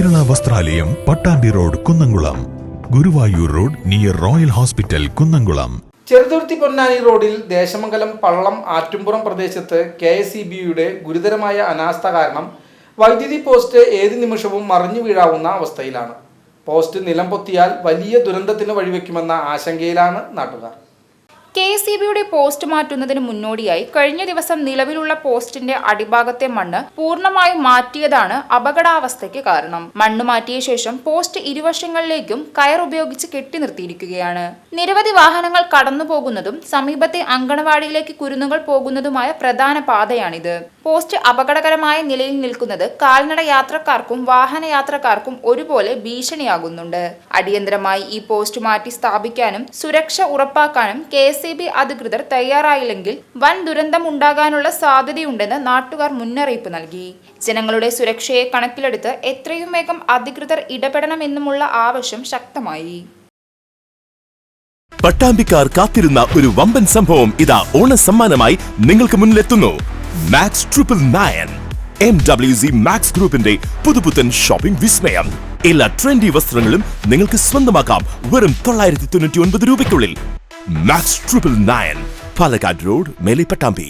വസ്ത്രാലയം Pattambi road Kunnamkulam. Guruvayur road near royal hospital Kunnamkulam. Cheruthuruthy Ponnani റോഡിൽ ദേശമംഗലം പള്ളം ആറ്റുംപുറം പ്രദേശത്ത് K S E ബിയുടെ ഗുരുതരമായ അനാസ്ഥ കാരണം വൈദ്യുതി പോസ്റ്റ് ഏത് നിമിഷവും മറിഞ്ഞു വീഴാവുന്ന അവസ്ഥയിലാണ്. പോസ്റ്റ് നിലം പൊത്തിയാൽ വലിയ ദുരന്തത്തിന് വഴിവെക്കുമെന്ന ആശങ്കയിലാണ് നാട്ടുകാർ. കെ എസ് ഇ ബിയുടെ പോസ്റ്റ് മാറ്റുന്നതിന് മുന്നോടിയായി കഴിഞ്ഞ ദിവസം നിലവിലുള്ള പോസ്റ്റിന്റെ അടിഭാഗത്തെ മണ്ണ് പൂർണമായും മാറ്റിയതാണ് അപകടാവസ്ഥയ്ക്ക് കാരണം. മണ്ണ് മാറ്റിയ ശേഷം പോസ്റ്റ് ഇരുവശങ്ങളിലേക്കും കയർ ഉപയോഗിച്ച് കെട്ടി നിർത്തിയിരിക്കുകയാണ്. നിരവധി വാഹനങ്ങൾ കടന്നു പോകുന്നതും സമീപത്തെ അങ്കണവാടിയിലേക്ക് കുരുന്നുകൾ പോകുന്നതുമായ പ്രധാന പാതയാണിത്. പോസ്റ്റ് അപകടകരമായ നിലയിൽ നിൽക്കുന്നത് കാൽനട യാത്രക്കാർക്കും വാഹന യാത്രക്കാർക്കും ഒരുപോലെ ഭീഷണിയാകുന്നുണ്ട്. അടിയന്തരമായി ഈ പോസ്റ്റ് മാറ്റി സ്ഥാപിക്കാനും സുരക്ഷ ഉറപ്പാക്കാനും കെ എസ് ഇ ബി അധികൃതർ തയ്യാറായില്ലെങ്കിൽ വൻ ദുരന്തം ഉണ്ടാകാനുള്ള സാധ്യതയുണ്ടെന്ന് നാട്ടുകാർ മുന്നറിയിപ്പ് നൽകി. ജനങ്ങളുടെ സുരക്ഷയെ കണക്കിലെടുത്ത് എത്രയും വേഗം അധികൃതർ ഇടപെടണമെന്നുമുള്ള ആവശ്യം ശക്തമായി. പട്ടാമ്പിക്കാർ കാത്തിരുന്ന ഒരു വമ്പൻ സംഭവം ഇതാ ഓണ സമ്മാനമായി നിങ്ങൾക്ക് മുന്നിലെത്തുന്നു. Max triple nine M W C Max ഗ്രൂപ്പിന്റെ പുതുപുത്തൻ ഷോപ്പിംഗ് വിസ്മയം. എല്ലാ ട്രെൻഡി വസ്ത്രങ്ങളും നിങ്ങൾക്ക് സ്വന്തമാക്കാം. വെറും തൊള്ളായിരത്തി തൊണ്ണൂറ്റി ഒൻപത് രൂപയ്ക്കുള്ളിൽ. Max triple nine Palakkad road മേലെ പട്ടാമ്പി